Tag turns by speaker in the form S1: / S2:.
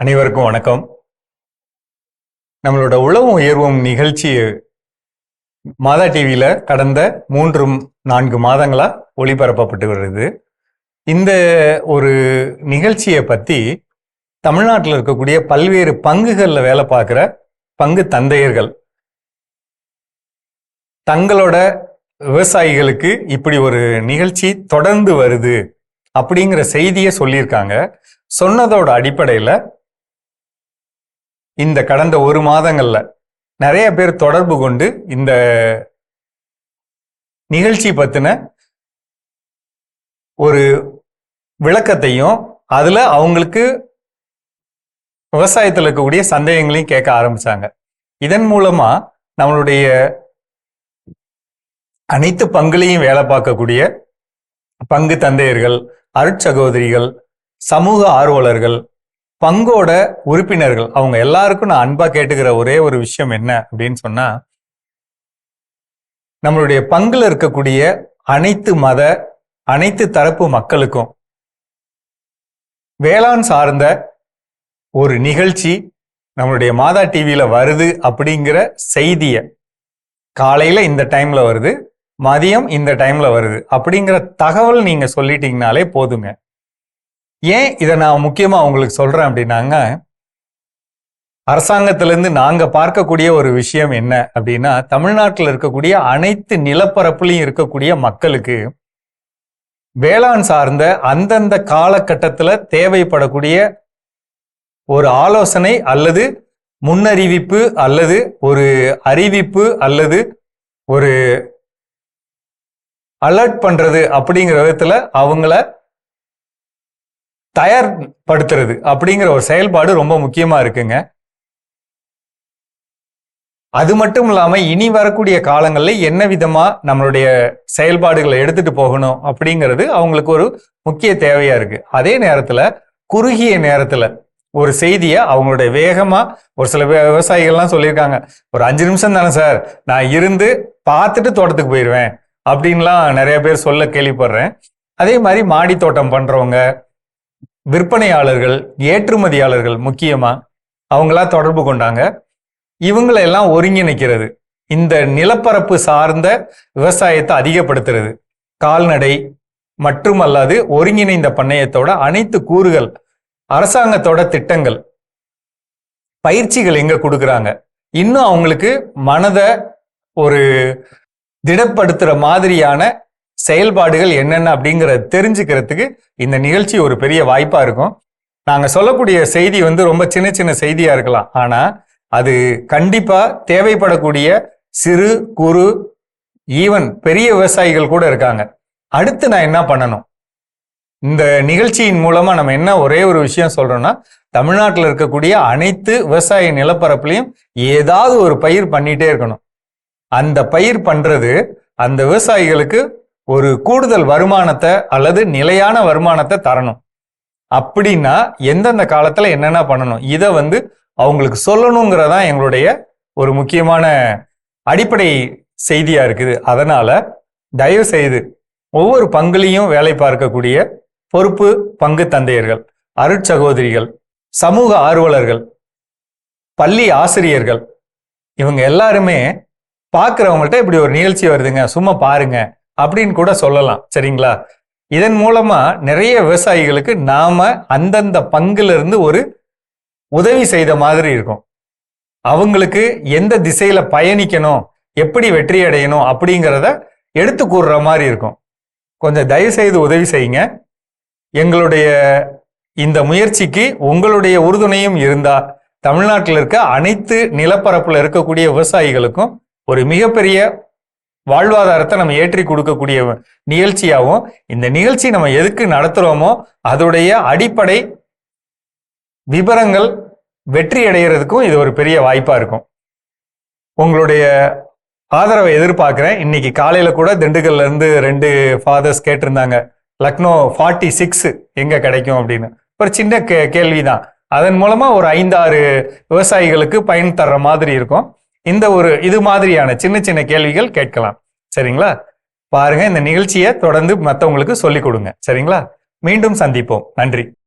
S1: அனைவருக்கும் வணக்கம். நம்மளோட உழவும் உயர்வும் நிகழ்ச்சி மாதா டிவியில கடந்த மூன்று நான்கு மாதங்களா ஒளிபரப்பப்பட்டு வருது. இந்த ஒரு நிகழ்ச்சியை பத்தி தமிழ்நாட்டில் இருக்கக்கூடிய பல்வேறு பங்குகளில் வேலை பார்க்குற பங்கு தந்தையர்கள் தங்களோட விவசாயிகளுக்கு இப்படி ஒரு நிகழ்ச்சி தொடர்ந்து வருது அப்படிங்கிற செய்தியை சொல்லியிருக்காங்க. சொன்னதோட அடிப்படையில் இந்த கடந்த ஒரு மாதங்களில் நிறைய பேர் தொடர்பு கொண்டு இந்த நிகழ்ச்சி பற்றின ஒரு விளக்கத்தையும் அதில் அவங்களுக்கு விவசாயத்தில் இருக்கக்கூடிய சந்தேகங்களையும் கேட்க ஆரம்பிச்சாங்க. இதன் மூலமா நம்மளுடைய அனைத்து பங்குலையும் வேலை பார்க்கக்கூடிய பங்கு தந்தையர்கள் அருட்சகோதரிகள் சமூக ஆர்வலர்கள் பங்கோட உறுப்பினர்கள் அவங்க எல்லாருக்கும் நான் அன்பா கேட்டுக்கிற ஒரே ஒரு விஷயம் என்ன அப்படின்னு சொன்னா நம்மளுடைய பங்குல இருக்கக்கூடிய அனைத்து மத அனைத்து தரப்பு மக்களுக்கும் வேளாண் சார்ந்த ஒரு நிகழ்ச்சி நம்மளுடைய மாதா டிவியில வருது அப்படிங்கிற செய்திய காலையில இந்த டைம்ல வருது மதியம் இந்த டைம்ல வருது அப்படிங்கிற தகவல் நீங்க சொல்லிட்டீங்கனாலே போதுங்க. ஏன் இதை நான் முக்கியமாக உங்களுக்கு சொல்றேன் அப்படின்னாங்க அரசாங்கத்திலேருந்து நாங்கள் பார்க்கக்கூடிய ஒரு விஷயம் என்ன அப்படின்னா தமிழ்நாட்டில் இருக்கக்கூடிய அனைத்து நிலப்பரப்புலையும் இருக்கக்கூடிய மக்களுக்கு வேளாண் சார்ந்த அந்தந்த காலகட்டத்தில் தேவைப்படக்கூடிய ஒரு ஆலோசனை அல்லது முன்னறிவிப்பு அல்லது ஒரு அறிவிப்பு அல்லது ஒரு அலர்ட் பண்ணுறது அப்படிங்கிற விதத்தில் அவங்கள தயார்படுத்துறது அப்படிங்கிற ஒரு செயல்பாடு ரொம்ப முக்கியமா இருக்குங்க. அது மட்டும் இல்லாம இனி வரக்கூடிய காலங்களில் என்ன விதமா நம்மளுடைய செயல்பாடுகளை எடுத்துட்டு போகணும் அப்படிங்கிறது அவங்களுக்கு ஒரு முக்கிய தேவையா இருக்கு. அதே நேரத்துல குறுகிய நேரத்துல ஒரு செய்தியை அவங்களுடைய வேகமா ஒரு சில விவசாயிகள்லாம் சொல்லியிருக்காங்க ஒரு அஞ்சு நிமிஷம் தானே சார் நான் இருந்து பார்த்துட்டு தோட்டத்துக்கு போயிடுவேன் அப்படின்லாம் நிறைய பேர் சொல்ல கேள்விப்படுறேன். அதே மாதிரி மாடி தோட்டம் பண்றவங்க விற்பனையாளர்கள் ஏற்றுமதியாளர்கள் முக்கியமாக அவங்களா தொடர்பு கொண்டாங்க. இவங்களெல்லாம் ஒருங்கிணைக்கிறது. இந்த நிலப்பரப்பு சார்ந்த விவசாயத்தை அதிகப்படுத்துறது. கால்நடை மட்டுமல்லாது ஒருங்கிணைந்த பண்ணையத்தோட அனைத்து கூறுகள் அரசாங்கத்தோட திட்டங்கள் பயிற்சிகள் எங்க கொடுக்குறாங்க. இன்னும் அவங்களுக்கு மனதை ஒரு திடப்படுத்துற மாதிரியான செயல்பாடுகள் என்னென்ன அப்படிங்கிறத தெரிஞ்சுக்கிறதுக்கு இந்த நிகழ்ச்சி ஒரு பெரிய வாய்ப்பா இருக்கும். நாங்க சொல்லக்கூடிய செய்தி வந்து ரொம்ப சின்ன சின்ன செய்தியா இருக்கலாம். ஆனா அது கண்டிப்பா தேவைப்படக்கூடிய சிறு குறு ஈவன் பெரிய விவசாயிகள் கூட இருக்காங்க. அடுத்து நான் என்ன பண்ணணும்? இந்த நிகழ்ச்சியின் மூலமா நம்ம என்ன ஒரே ஒரு விஷயம் சொல்றோம்னா தமிழ்நாட்டில் இருக்கக்கூடிய அனைத்து விவசாய நிலப்பரப்புலையும் ஏதாவது ஒரு பயிர் பண்ணிட்டே இருக்கணும். அந்த பயிர் பண்றது அந்த விவசாயிகளுக்கு ஒரு கூடுதல் வருமானத்தை அல்லது நிலையான வருமானத்தை தரணும். அப்படின்னா எந்தெந்த காலத்துல என்னென்ன பண்ணணும்? இதை வந்து அவங்களுக்கு சொல்லணுங்கிறதான் எங்களுடைய ஒரு முக்கியமான அடிப்படை செய்தியா இருக்குது. அதனால தயவு செய்து ஒவ்வொரு பங்குலையும் வேலை பார்க்கக்கூடிய பொறுப்பு பங்கு தந்தையர்கள் அருட்சகோதரிகள் சமூக ஆர்வலர்கள் பள்ளி ஆசிரியர்கள் இவங்க எல்லாருமே பார்க்குறவங்கள்ட்ட இப்படி ஒரு நிகழ்ச்சி வருதுங்க. சும்மா பாருங்க. அப்படின்னு கூட சொல்லலாம் சரிங்களா? இதன் மூலமா நிறைய விவசாயிகளுக்கு நாம அந்தந்த பங்குல இருந்து ஒரு உதவி செய்த மாதிரி இருக்கும். அவங்களுக்கு எந்த திசையில பயணிக்கணும் எப்படி வெற்றி அடையணும் அப்படிங்கிறத எடுத்து கூறுற மாதிரி இருக்கும். கொஞ்சம் தயவு செய்து உதவி செய்யுங்க. எங்களுடைய இந்த முயற்சிக்கு உங்களுடைய உறுதுணையும் இருந்தா தமிழ்நாட்டில் இருக்க அனைத்து நிலப்பரப்பில் இருக்கக்கூடிய விவசாயிகளுக்கும் ஒரு மிகப்பெரிய வாழ்வாதாரத்தை நம்ம ஏற்றி கொடுக்கக்கூடிய நிகழ்ச்சியாகவும் இந்த நிகழ்ச்சி நம்ம எதுக்கு நடத்துகிறோமோ அதோடைய அடிப்படை விவரங்கள் வெற்றி அடைகிறதுக்கும் இது ஒரு பெரிய வாய்ப்பாக இருக்கும். உங்களுடைய ஆதரவை எதிர்பார்க்குறேன். இன்னைக்கு காலையில் கூட திண்டுக்கல்லேருந்து ரெண்டு ஃபாதர்ஸ் கேட்டிருந்தாங்க லக்னோ ஃபார்ட்டி சிக்ஸ் எங்கே கிடைக்கும்? அப்படின்னு. ஒரு சின்ன கே கேள்விதான். அதன் மூலமாக ஒரு ஐந்தாறு விவசாயிகளுக்கு பயன் தர்ற மாதிரி இருக்கும். இந்த ஒரு இது மாதிரியான சின்ன சின்ன கேள்விகள் கேட்கலாம். சரிங்களா? பாருங்க இந்த நிகழ்ச்சியை தொடர்ந்து மற்றவங்களுக்கு சொல்லிக் கொடுங்க. சரிங்களா? மீண்டும் சந்திப்போம். நன்றி.